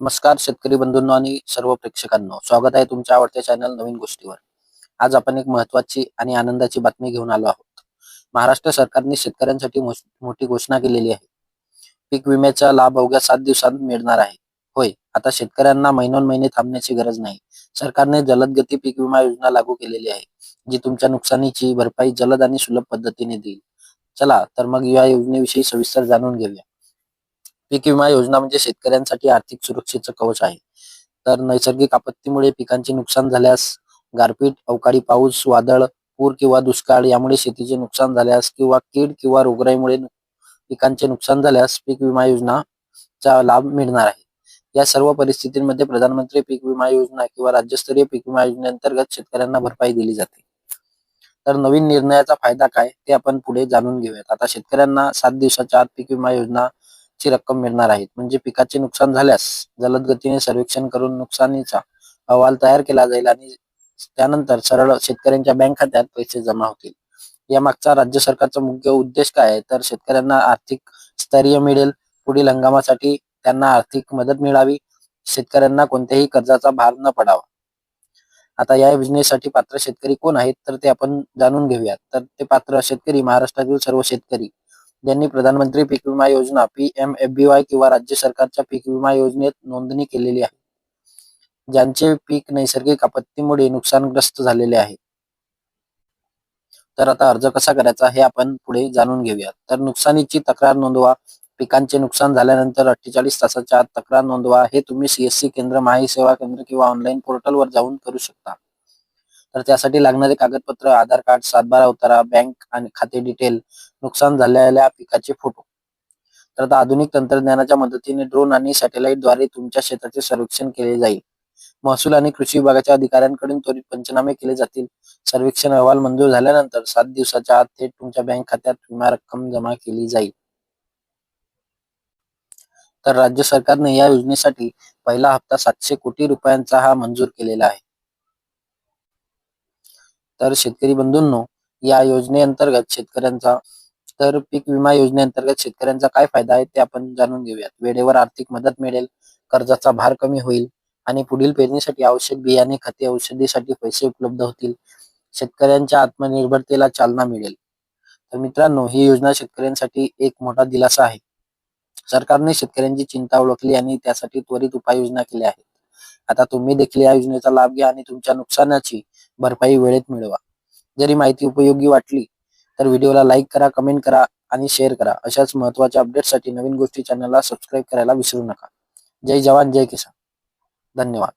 नमस्कार शेतकरी बंधूंनो आणि सर्व प्रेक्षकांनो. स्वागत आहे तुमच्या आवडत्या चॅनल नवीन गोष्टीवर. आज आपण एक महत्वाची आणि आनंदाची बातमी घेऊन आलो आहोत. महाराष्ट्र सरकारने शेतकऱ्यांसाठी मोठी घोषणा केलेली आहे. पीक विम्याचा लाभ अवघ्या सात दिवसांत मिळणार आहे. होय आता शेतकऱ्यांना महिनोन महिने थांबण्याची गरज नाही. सरकारने जलद गती पीक विमा योजना लागू केलेली आहे जी तुमच्या नुकसानीची भरपाई जलद आणि सुलभ पद्धतीने देईल. चला तर मग या योजनेविषयी सविस्तर जाणून घेऊया. पीक विमा योजना म्हणजे शेतकऱ्यांसाठी आर्थिक सुरक्षेचं कवच आहे. तर नैसर्गिक आपत्तीमुळे पिकांचे नुकसान झाल्यास गारपीट अवकाळी पाऊस वादळ पूर किंवा दुष्काळ यामुळे शेतीचे नुकसान झाल्यास किंवा कीड किंवा रोगराईमुळे पिकांचे नुकसान झाल्यास पीक विमा योजनाचा लाभ मिळणार आहे. या सर्व परिस्थितींमध्ये प्रधानमंत्री पीक विमा योजना किंवा राज्यस्तरीय पीक विमा योजनेअंतर्गत शेतकऱ्यांना भरपाई दिली जाते. तर नवीन निर्णयाचा फायदा काय ते आपण पुढे जाणून घेऊयात. आता शेतकऱ्यांना सात दिवसाच्या आत पीक विमा योजना ची रक्कम मिळणार आहे म्हणजे पिकाचे नुकसान झाल्यास जलद गतीने सर्वेक्षण करून नुकसानीचा अहवाल तयार केला जाईल आणि त्यानंतर सरळ शेतकऱ्यांच्या बँक खात्यात पैसे जमा होतील. या मागचा राज्य सरकारचा मुख्य उद्देश काय आहे? तर शेतकऱ्यांना आर्थिक स्थैर्य मिळेल. पुढील हंगामासाठी त्यांना आर्थिक मदत मिळावी. शेतकऱ्यांना कोणत्याही कर्जाचा भार न पडावा. आता या योजनेसाठी पात्र शेतकरी कोण आहेत? तर ते आपण जाणून घेऊयात. तर ते पात्र शेतकरी महाराष्ट्रातील सर्व शेतकरी. ज्यांनी प्रधानमंत्री पीक विमा योजना पीएमएफबीवाय किंवा राज्य सरकारच्या पीक विमा योजनेत नोंदणी केलेली आहे. ज्यांचे पीक नैसर्गिक आपत्तीमुळे नुकसानग्रस्त झालेले आहे. तर आता अर्ज कसा करायचा हे आपण पुढे जाणून घेऊया तर नुकसानीची तक्रार नोंदवा. पिकांचे नुकसान झाल्यानंतर अठ्ठेचाळीस तासाच्या आत तक्रार नोंदवा. हे तुम्ही सीएससी केंद्र माही सेवा केंद्र किंवा ऑनलाईन पोर्टलवर जाऊन करू शकता. तर त्यासाठी लागणारे कागदपत्र आधार कार्ड सातबारा उतारा बँक आणि खाते डिटेल नुकसान झालेल्या पिकाचे फोटो. तर आता आधुनिक तंत्रज्ञानाच्या मदतीने ड्रोन आणि सॅटेलाइटद्वारे तुमच्या शेताचे सर्वेक्षण केले जाईल. महसूल आणि कृषी विभागाच्या अधिकाऱ्यांकडून त्वरित पंचनामे केले जातील. सर्वेक्षण अहवाल मंजूर झाल्यानंतर सात दिवसाच्या आत थेट तुमच्या बँक खात्यात विमा रक्कम जमा केली जाईल. तर राज्य सरकारने या योजनेसाठी पहिला हप्ता सातशे कोटी रुपयांचा हा मंजूर केलेला आहे. तर शेतकरी बंधूंनो या योजनेअंतर्गत शेतकऱ्यांचा तर पीक विमा योजनेअंतर्गत शेतकऱ्यांचा काय फायदा आहे ते आपण जाणून घेऊयात. वेळेवर आर्थिक मदत मिळेल कर्जाचा भार कमी होईल आणि पुढील पेरणीसाठी आवश्यक बियाणे खते औषधीसाठी पैसे उपलब्ध होतील. शेतकऱ्यांच्या आत्मनिर्भरतेला चालना मिळेल. तर मित्रांनो ही योजना शेतकऱ्यांसाठी एक मोठा दिलासा आहे. सरकारने शेतकऱ्यांची चिंता ओळखली आणि त्यासाठी त्वरित उपाययोजना केल्या आहेत. आता तुम्ही देखील या योजनेचा लाभ घ्या आणि तुमच्या नुकसानाची भरपाई वेळेत मिळवा. जरी माहिती उपयोगी वाटली तर व्हिडिओला लाईक करा कमेंट करा आणि शेअर करा. अशाच महत्त्वाच्या अपडेटसाठी नवीन गोष्टी चॅनलला सबस्क्राईब करायला विसरू नका. जय जवान जय किसान. धन्यवाद.